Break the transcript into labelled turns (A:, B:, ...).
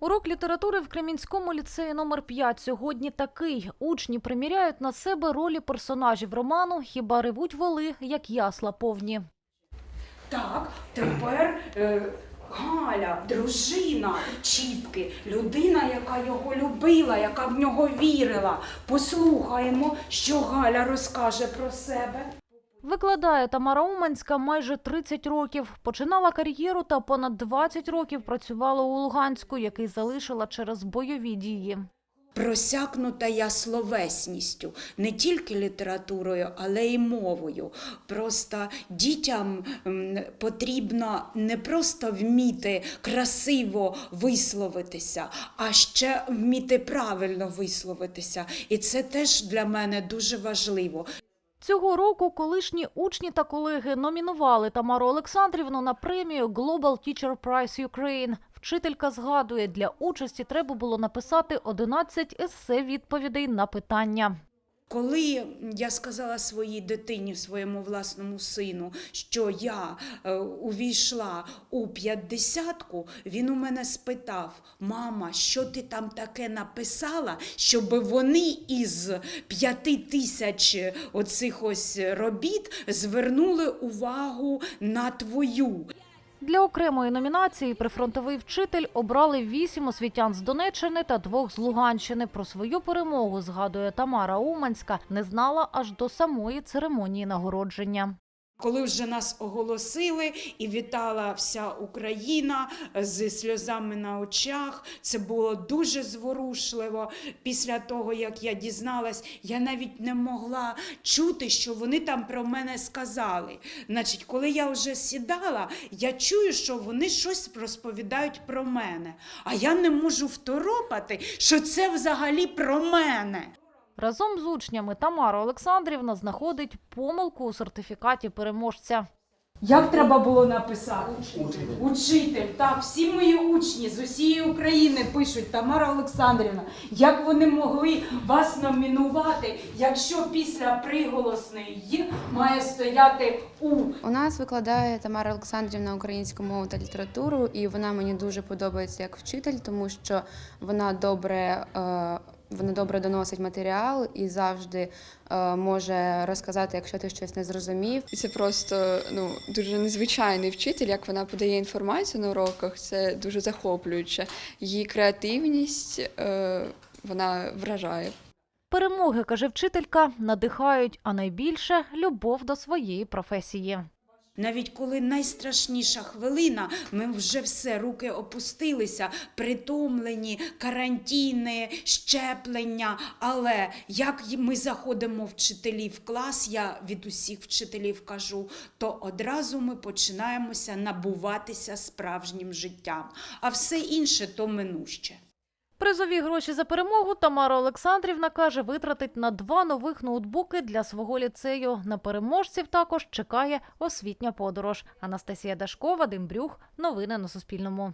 A: Урок літератури в Кремінському ліцеї номер 5 сьогодні такий. Учні приміряють на себе ролі персонажів роману «Хіба ревуть воли, як ясла повні».
B: Так, тепер е, Галя, дружина Чіпки, людина, яка його любила, яка в нього вірила. Послухаємо, що Галя розкаже про себе.
A: Викладає Тамара Уманська майже 30 років. Починала кар'єру та понад 20 років працювала у Луганську, який залишила через бойові дії.
B: Просякнута я словесністю, не тільки літературою, але й мовою. Просто дітям потрібно не просто вміти красиво висловитися, а ще вміти правильно висловитися. І це теж для мене дуже важливо.
A: Цього року колишні учні та колеги номінували Тамару Олександрівну на премію Global Teacher Prize Ukraine. Вчителька згадує, для участі треба було написати 11 есе відповідей на питання.
B: Коли я сказала своїй дитині, своєму власному сину, що я е, увійшла у п'ятдесятку, він у мене спитав: Мама, що ти там таке написала, щоб вони із п'яти тисяч оцих ось робіт звернули увагу на твою.
A: Для окремої номінації прифронтовий вчитель обрали вісім освітян з Донеччини та двох з Луганщини. Про свою перемогу, згадує Тамара Уманська, не знала аж до самої церемонії нагородження.
B: Коли вже нас оголосили і вітала вся Україна з сльозами на очах, це було дуже зворушливо. Після того, як я дізналась, я навіть не могла чути, що вони там про мене сказали. Значить, коли я вже сідала, я чую, що вони щось розповідають про мене. А я не можу второпати, що це взагалі про мене.
A: Разом з учнями Тамара Олександрівна знаходить помилку у сертифікаті переможця.
B: Як треба було написати? Учитель. Учитель. Так, всі мої учні з усієї України пишуть Тамара Олександрівна, як вони могли вас номінувати, якщо після приголосної має стояти у.
C: У нас викладає Тамара Олександрівна українську мову та літературу, і вона мені дуже подобається як вчитель, тому що вона добре. Е, вона добре доносить матеріал і завжди е, може розказати, якщо ти щось не зрозумів.
D: І це просто ну дуже незвичайний вчитель, як вона подає інформацію на уроках. Це дуже захоплююче. Її креативність е, вона вражає.
A: Перемоги, каже вчителька, надихають, а найбільше любов до своєї професії.
B: Навіть коли найстрашніша хвилина, ми вже все, руки опустилися, притомлені, карантини, щеплення. Але як ми заходимо вчителі в клас, я від усіх вчителів кажу, то одразу ми починаємося набуватися справжнім життям. А все інше то минуще.
A: Призові гроші за перемогу Тамара Олександрівна каже, витратить на два нових ноутбуки для свого ліцею. На переможців також чекає освітня подорож. Анастасія Дашкова, Дим Брюх. Новини на Суспільному.